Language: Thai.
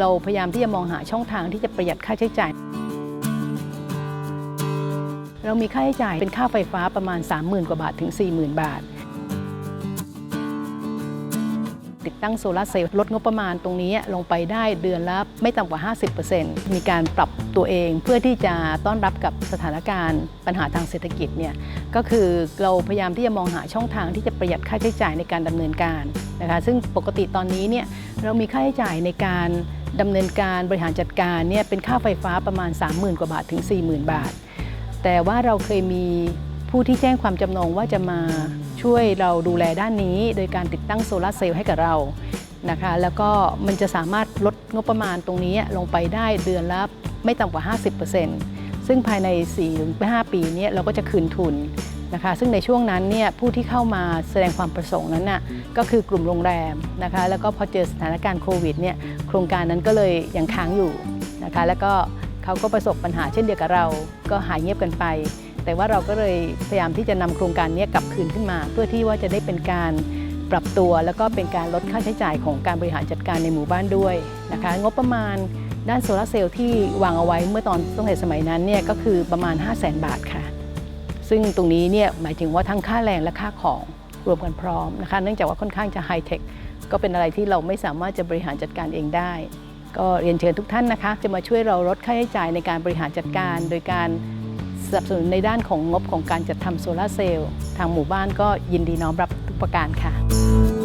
เราพยายามที่จะมองหาช่องทางที่จะประหยัดค่าใช้จ่าย เรามีค่าใช้จ่ายเป็นค่าไฟฟ้าประมาณ 30,000 กว่าบาทถึง 40,000 บาท ติดตั้งโซลาเซลล์ลดงบประมาณตรงนี้ลงไปได้เดือนละไม่ต่ำกว่า 50%มีการปรับตัวเองเพื่อที่จะต้อนรับกับสถานการณ์ปัญหาทางเศรษฐกิจเนี่ยก็คือเราพยายามที่จะมองหาช่องทางที่จะประหยัดค่าใช้จ่ายในการดำเนินการนะคะซึ่งปกติตอนนี้เนี่ยเรามีค่าใช้จ่ายในการ ดำเนินการบริหารจัดการเนี่ยเป็นค่าไฟฟ้าประมาณ 30,000 กว่าบาทถึง 40,000 บาท แต่ว่าเราเคยมีผู้ที่แจ้งความจำนงว่าจะมาช่วยเราดูแลด้านนี้ โดยการติดตั้งโซลาเซลล์ให้กับเรานะคะแล้วก็มันจะสามารถลดงบประมาณตรงนี้ลงไปได้เดือนละไม่ต่ำกว่า 50%ซึ่งภายใน 4-5 ปีนี้เราก็จะคืนทุน นะคะซึ่งในช่วงนั้นเนี่ยผู้ที่เข้ามาแสดงความประสงค์นั้นน่ะก็คือกลุ่มโรงแรมนะคะแล้วก็พอเจอสถานการณ์โควิดเนี่ยโครงการนั้นก็เลยยังค้างอยู่นะคะแล้วก็เขาก็ประสบปัญหาเช่นเดียวกับเรา ก็หายเงียบกันไป แต่ว่าเราก็เลยพยายามที่จะนำโครงการนี้กลับคืนขึ้นมา เพื่อที่ว่าจะได้เป็นการปรับตัว แล้วก็เป็นการลดค่าใช้จ่ายของการบริหารจัดการในหมู่บ้านด้วยนะคะงบประมาณด้านโซลาเซลล์ที่วางเอาไว้เมื่อตอนตั้งแต่สมัยนั้นเนี่ยก็คือประมาณ 5 0 0 0 0 0 บาทค่ะ ซึ่งตรงนี้เนี่ยหมายถึงว่าทั้งค่าแรงและค่าของรวมกันพร้อมนะคะเนื่องจากว่าค่อนข้างจะไฮเทคก็เป็นอะไรที่เราไม่สามารถจะบริหารจัดการเองได้ ก็เรียนเชิญทุกท่านนะคะ จะมาช่วยเราลดค่าใช้จ่ายในการบริหารจัดการ โดยการสนับสนุนในด้านของงบของการจัดทำโซลาร์เซลล์ทางหมู่บ้านก็ยินดีน้อมรับทุกประการค่ะ